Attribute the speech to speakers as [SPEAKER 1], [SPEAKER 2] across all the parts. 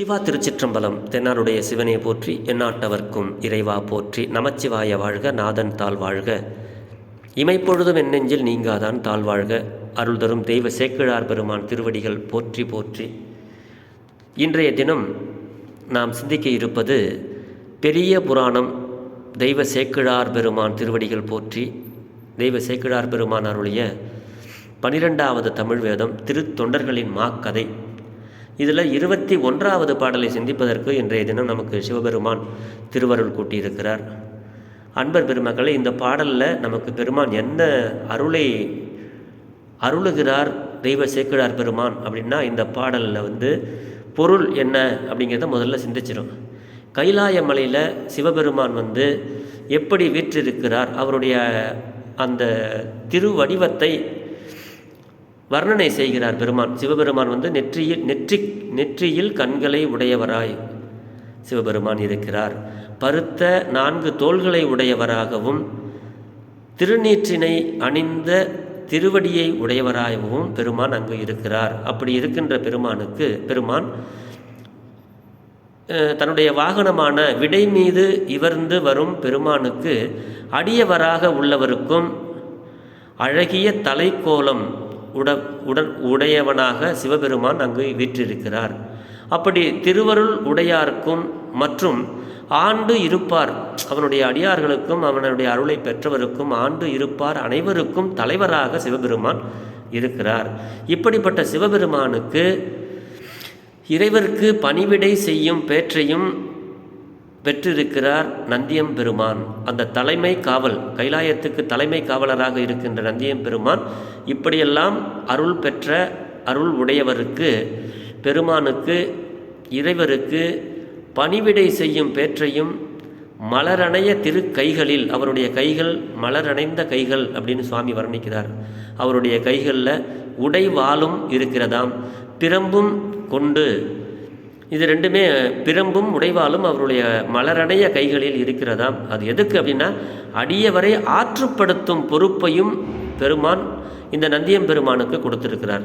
[SPEAKER 1] சிவா திருச்சிற்றம்பலம் தென்னாருடைய சிவனை போற்றி எந்நாட்டவர்க்கும் இறைவா போற்றி நமச்சிவாய வாழ்க நாதன் தாழ் வாழ்க. இமைப்பொழுதும் என்னெஞ்சில் நீங்காதான் தாழ் வாழ்க. அருள் தரும் தெய்வ சேக்கிழார் பெருமான் திருவடிகள் போற்றி போற்றி. இன்றைய தினம் நாம் சிந்திக்க இருப்பது பெரிய புராணம் தெய்வ சேக்கிழார் பெருமான் திருவடிகள் போற்றி தெய்வ சேக்கிழார் பெருமான் அருளிய பனிரெண்டாவது தமிழ் வேதம் திருத்தொண்டர்களின் மாக்கதை. இதில் இருபத்தி ஒன்றாவது பாடலை சிந்திப்பதற்கு இன்றைய தினம் நமக்கு சிவபெருமான் திருவருள் கூட்டியிருக்கிறார். அன்பர் பெருமக்களை இந்த பாடலில் நமக்கு பெருமான் என்ன அருளை அருளுகிறார் தெய்வ சேக்கிழார் பெருமான் அப்படின்னா இந்த பாடலில் வந்து பொருள் என்ன அப்படிங்கிறத முதல்ல சிந்திச்சிடும் கைலாய மலையில் சிவபெருமான் வந்து எப்படி வீற்றிருக்கிறார் அவருடைய அந்த திருவடிவத்தை வர்ணனை செய்கிறார் பெருமான். சிவபெருமான் வந்து நெற்றியில் நெற்றி நெற்றியில் கண்களை உடையவராய் சிவபெருமான் இருக்கிறார். பருத்த நான்கு தோள்களை உடையவராகவும் திருநீற்றினை அணிந்த திருவடியை உடையவராகவும் பெருமான் அங்கு இருக்கிறார். அப்படி இருக்கின்ற பெருமானுக்கு பெருமான் தன்னுடைய வாகனமான விடை மீது இவர்ந்து வரும் பெருமானுக்கு அடியவராக உள்ளவருக்கும் அழகிய தலைக்கோலம் உட உடன் உடையவனாக சிவபெருமான் அங்கு வீற்றிருக்கிறார். அப்படி திருவருள் உடையார்க்கும் மற்றும் ஆண்டு இருப்பார். அவனுடைய அடியார்களுக்கும் அவனுடைய அருளை பெற்றவருக்கும் ஆண்டு இருப்பார். அனைவருக்கும் தலைவராக சிவபெருமான் இருக்கிறார். இப்படிப்பட்ட சிவபெருமானுக்கு இறைவருக்கு பணிவிடை செய்யும் பேற்றையும் பெற்றிருக்கிறார் நந்தியம் பெருமான். அந்த தலைமை காவல் கைலாயத்துக்கு தலைமை காவலராக இருக்கின்ற நந்தியம் பெருமான் இப்படியெல்லாம் அருள் பெற்ற அருள் உடையவருக்கு பெருமானுக்கு இறைவருக்கு பணிவிடை செய்யும் பேற்றையும் மலரணைய திரு கைகளில் அவருடைய கைகள் மலரணைந்த கைகள் அப்படின்னு சுவாமி வர்ணிக்கிறார். அவருடைய கைகளில் உடைவாளும் இருக்கிறதாம். பிரம்பும் கொண்டு இது ரெண்டுமே பிரம்பும் உடைவாலும் அவருடைய மலரடைய கைகளில் இருக்கிறதாம். அது எதுக்கு அப்படின்னா அடியவரை ஆற்றுப்படுத்தும் பொறுப்பையும் பெருமான் இந்த நந்தியம் பெருமானுக்கு கொடுத்துருக்கிறார்.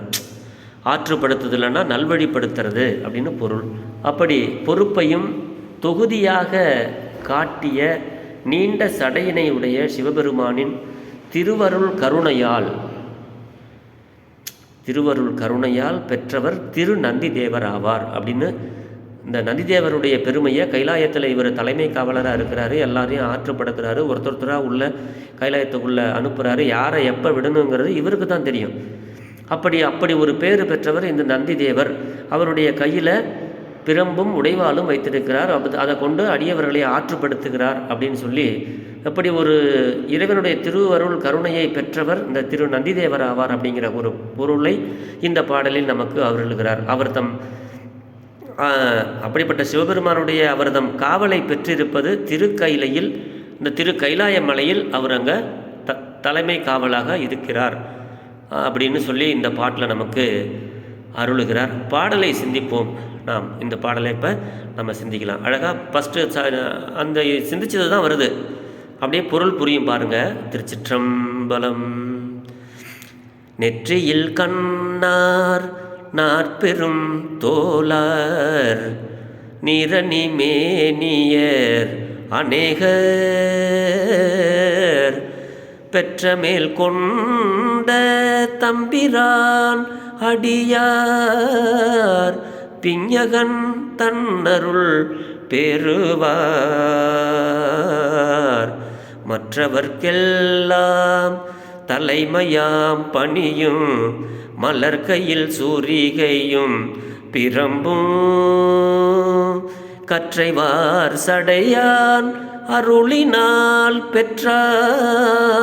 [SPEAKER 1] ஆற்றுப்படுத்துதல்னா நல்வழிப்படுத்துறது அப்படின்னு பொருள். அப்படி பொறுப்பையும் தொகுதியாக காட்டிய நீண்ட சடையினை உடைய சிவபெருமானின் திருவருள் கருணையால் திருவருள் கருணையால் பெற்றவர் திரு நந்தி தேவர் ஆவார் அப்படின்னு இந்த நந்திதேவருடைய பெருமையை கைலாயத்தில் இவர் தலைமை காவலராக இருக்கிறாரு எல்லாரையும் ஆற்றுப்படுத்துகிறாரு ஒருத்தர் ஒருத்தராக உள்ள கைலாயத்துக்குள்ளே அனுப்புகிறாரு யாரை எப்போ விடணுங்கிறது இவருக்கு தான் தெரியும். அப்படி அப்படி ஒரு பேர் பெற்றவர் இந்த நந்தி தேவர் அவருடைய கையில் பிரம்பும் உடைவாலும் வைத்திருக்கிறார். அப் அதை கொண்டு அடியவர்களை ஆற்றுப்படுத்துகிறார் அப்படின்னு சொல்லி எப்படி ஒரு இறைவனுடைய திருவருள் கருணையை பெற்றவர் இந்த திரு நந்திதேவர் ஆவார் அப்படிங்கிற ஒரு பொருளை இந்த பாடலில் நமக்கு அருளுகிறார். அவர் தம் அப்படிப்பட்ட சிவபெருமானுடைய அவர்தம் காவலை பெற்றிருப்பது திருக்கைலையில் இந்த திரு கைலாய மலையில் அவர் அங்கே த தலைமை காவலாக இருக்கிறார். அப்படின்னு சொல்லி இந்த பாட்டில் நமக்கு அருளுகிறார். பாடலை சிந்திப்போம். நாம் இந்த பாடலை இப்போ நம்ம சிந்திக்கலாம். அழகாக ஃபஸ்ட்டு அந்த சிந்திச்சது தான் வருது. அப்படியே பொருள் புரியும் பாருங்க. திருச்சிற்றம்பலம். நெற்றியில் கண்ணார் நாற்பெரும் தோலார் நிரணி மேனியர் அநேகர். பெற்ற மேல் கொண்ட தம்பிரான் அடியார். பிஞகன் தன்னருள் பெறுவார். மற்றவர்க்கெல்லாம் தலைமையாம் பணியும் மலர்கையில் சூரிகையும் பிரம்பும். கற்றைவார் சடையான் அருளினால் பெற்றான்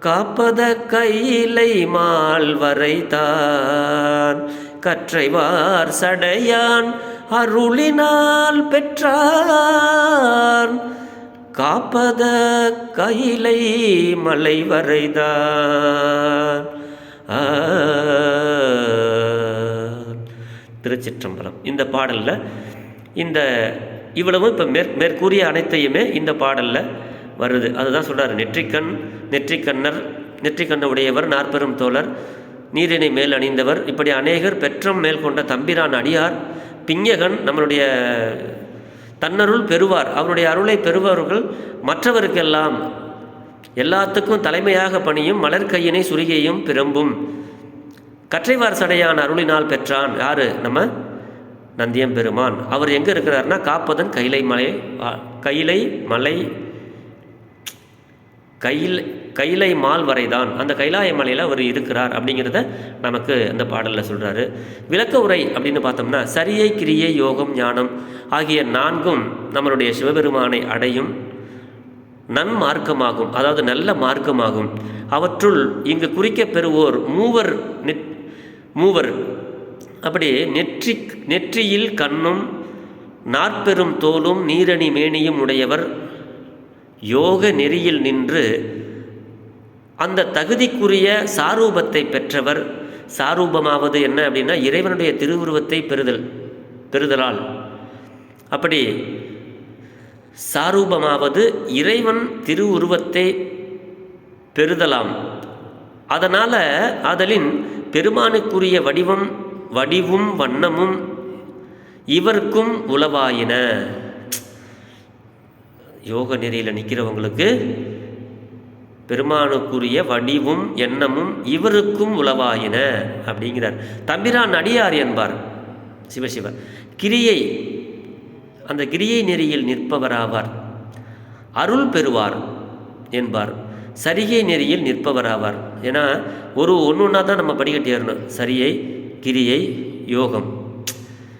[SPEAKER 1] காப்பத கையிலை மால் வரைத்தான். கற்றைவார் சடையான் அருளினால் பெற்றார். காப்பத கையிலை மலை வரைதார். ஆ. திருச்சிற்றம்பலம். இந்த பாடலில் இந்த இவ்வளவும் இப்போ மேற் மேற்கூறிய அனைத்தையுமே இந்த பாடலில் வருது. அதுதான் சொல்கிறார் நெற்றிக்கண் நெற்றிக்கண்ணர் நெற்றிக்கண்ண உடையவர் நாற்பெரும் தோழர் நீரினை மேல் அணிந்தவர் இப்படி அநேகர் பெற்றம் மேல் கொண்ட தம்பிரான் அடியார் பிஞகன் நம்மளுடைய தன்னருள் பெறுவார். அவருடைய அருளை பெறுபவர்கள் மற்றவருக்கெல்லாம் எல்லாத்துக்கும் தலைமையாக பணியும் மலர்கையினை சுருகியையும் பிரம்பும். கற்றைவார் சடையான் அருளினால் பெற்றான். யாரு? நம்ம நந்தியம் பெருமான். அவர் எங்கே இருக்கிறாருன்னா காப்பதன் கைலை மலை கைலை மலை கையில் கைலை மால் வரைதான். அந்த கைலாய மலையில் அவர் இருக்கிறார் அப்படிங்கிறத நமக்கு அந்த பாடலில் சொல்கிறாரு விளக்க உரை அப்படின்னு பார்த்தோம்னா சரியை கிரியை யோகம் ஞானம் ஆகிய நான்கும் நம்மளுடைய சிவபெருமானை அடையும் நன்மார்க்கமாகும். அதாவது நல்ல மார்க்கமாகும். அவற்றுள் இங்கு குறிக்க பெறுவோர் மூவர் நெட் மூவர். அப்படி நெற்றி நெற்றியில் கண்ணும் நாற்பெரும் தோலும் நீரணி மேனியும் உடையவர் யோக நெறியில் நின்று அந்த தகுதிக்குரிய சாரூபத்தை பெற்றவர். சாரூபமாவது என்ன அப்படின்னா இறைவனுடைய திருவுருவத்தை பெறுதல் பெறுதலால். அப்படி சாரூபமாவது இறைவன் திருவுருவத்தை பெறுதலாம். அதனால் அதலின் பெருமானுக்குரிய வடிவம் வடிவும் வண்ணமும் இவருக்கும் உளவாயின. யோக நெறியில் நிற்கிறவங்களுக்கு பெருமானுக்குரிய வடிவும் எண்ணமும் இவருக்கும் உளவாயின அப்படிங்கிறார். தம்பிரான் அடியார் என்பார் சிவசிவ. கிரியை அந்த கிரியை நெறியில் நிற்பவராவார். அருள் பெறுவார் என்பார். சரிகை நெறியில் நிற்பவராவார். ஏன்னா ஒரு ஒன்று ஒன்றா தான் நம்ம படிக்கட்டு ஏறணும். சரியை கிரியை யோகம்.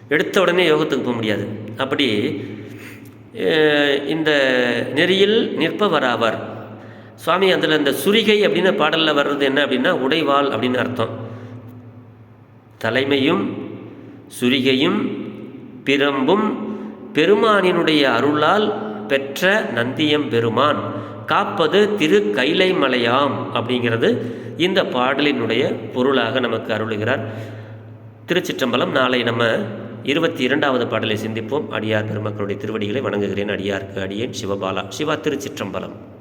[SPEAKER 1] எடுத்த உடனே யோகத்துக்கு போக முடியாது. அப்படி இந்த நெறியில் நிற்பவராவார். சுவாமி அதில் இந்த சுரிகை அப்படின்னு பாடலில் வர்றது என்ன அப்படின்னா உடைவாள் அப்படின்னு அர்த்தம். தலைமையும் சுரிகையும் பிரம்பும் பெருமானினுடைய அருளால் பெற்ற நந்தியம் பெருமான். காப்பது திரு கைலை மலையாம் அப்படிங்கிறது இந்த பாடலினுடைய பொருளாக நமக்கு அருளுகிறார். திருச்சிற்றம்பலம் நாளை நம்ம இருபத்தி இரண்டாவது பாடலை சிந்திப்போம். அடியார் பெருமக்களுடைய திருவடிகளை வணங்குகிறேன். அடியார்க்கு அடியேன் சிவபாலா. சிவா திருச்சிற்றம்பலம்.